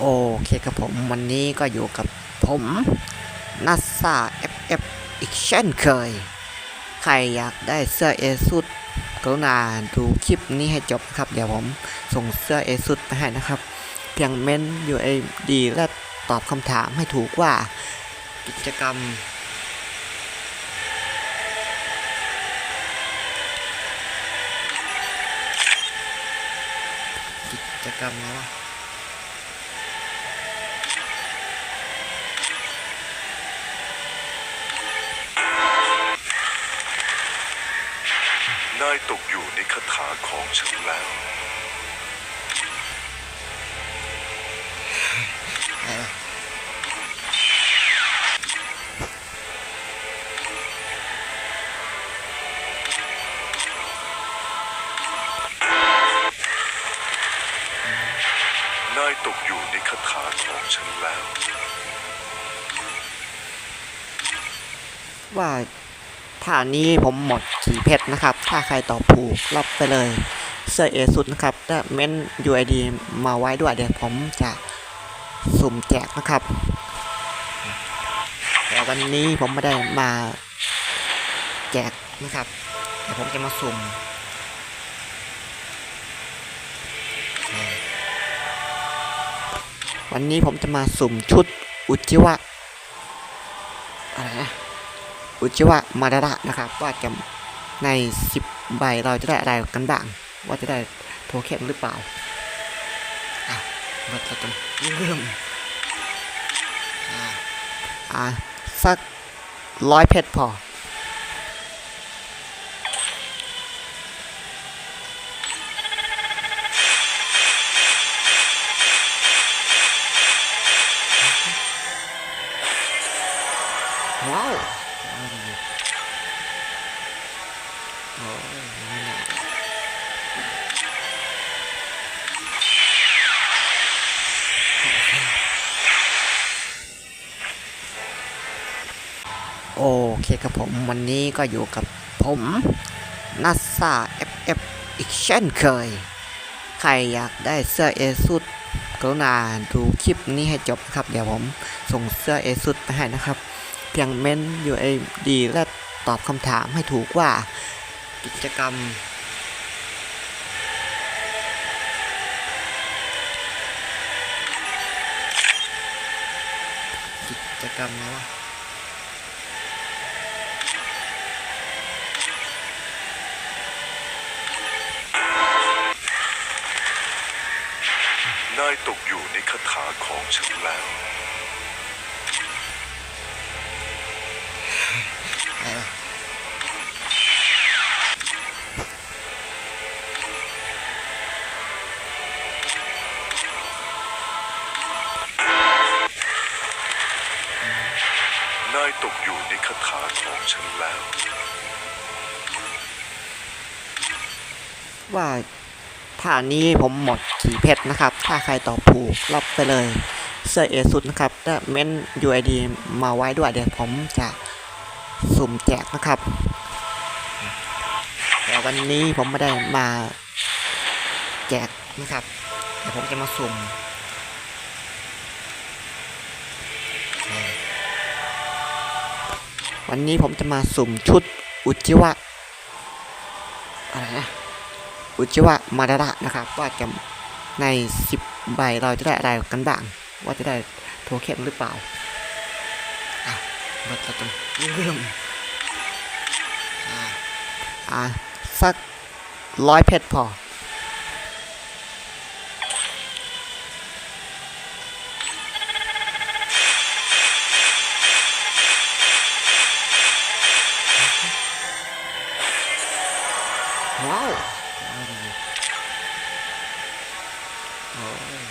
โอเคครับผมวันนี้ก็อยู่กับผมนัสซา FF อีกเช่นเคย ใครอยากได้เสื้อเอซุดกรุณาดูคลิปนี้ให้จบครับ เดี๋ยวผมส่งเสื้อเอซุดไปให้นะครับ เพียงเม้น UAD และตอบคำถามให้ถูกว่ากิจกรรม กิจกรรมอะ ไรวะนายตกอยู่ในคาถาของฉันแล้ว นายตกอยู่ในคาถาของฉันแล้ว ว่า ท่านี้ผมหมดสีเพชรนะครับ ถ้าใครตอบถูกรับไปเลยเสื้อเอสุดนะครับและเม้น UID มาไว้ด้วยเดี๋ยวผมจะสุ่มแจกนะครับ แต่วันนี้ผมไม่ได้มาแจกนะครับ แต่ผมจะมาสุ่มวันนี้ผมจะมาสุ่มชุดอุจิวะอะไรนะ อุจิวะมาดาระนะครับว่าจะใน 10 ใบเราจะได้อะไรกันบ้าง ว่าจะได้โทเค็นหรือเปล่าอะเราจะต้งเริ่มอะอะสักร้อยเพชรพอว้าว โอเคครับผมวันนี้ก็อยู่กับผมนัสซา FF อีกเช่นเคย ใครอยากได้เสื้อเอซุดกรุณาดูคลิปนี้ให้จบนะครับ เดี๋ยวผมส่งเสื้อเอซุดไปให้นะครับ เพียงเม้น UAD และตอบคำถามให้ถูกว่ากิจกรรม กิจกรรมอะไรวะ นายตกอยู่ในคาถาของฉันแล้วอะไรวะนายตกอยู่ในคาถาของฉันแล้ว ว่า ท่านี้ผมหมดสีเพชรนะครับ ถ้าใครตอบถูกรับไปเลยเสื้อเอสุดนะครับและเม้น UID มาไว้ด้วยเดี๋ยวผมจะสุ่มแจกนะครับแต่วันนี้ผมไม่ได้มาแจกนะครับแต่ผมจะมาสุ่มวันนี้ผมจะมาสุ่มชุดอุจิวะอะไรนะ อุจิวะมาดาระนะครับ ว่าจะใน 10 ใบเราจะได้อะไรกันบ้าง ว่าจะได้โทเค็นหรือเปล่าอะเราจะต้องเริ่มอะอะสักร้อยเพชรพอว้าว Oh.